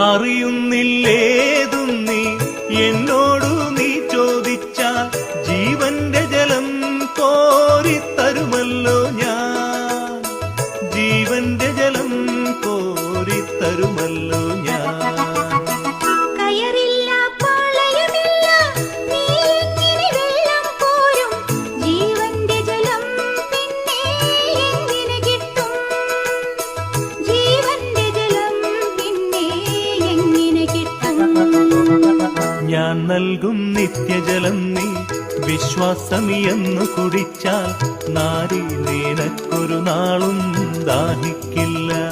അറിയുന്നില്ലേതും നീ? എന്നോടു നീ ചോദിച്ചാൽ ജീവന്റെ ജലം കോരിത്തരുമല്ലോ ഞാൻ. ജീവന്റെ ജലം കോരിത്തരുമല്ലോ ഞാൻ നൽകും നിത്യജലം നീ. വിശ്വാസമിയെന്നു കുടിച്ചാൽ നാരി നിനക്കൊരു നാളും ദാഹിക്കില്ല.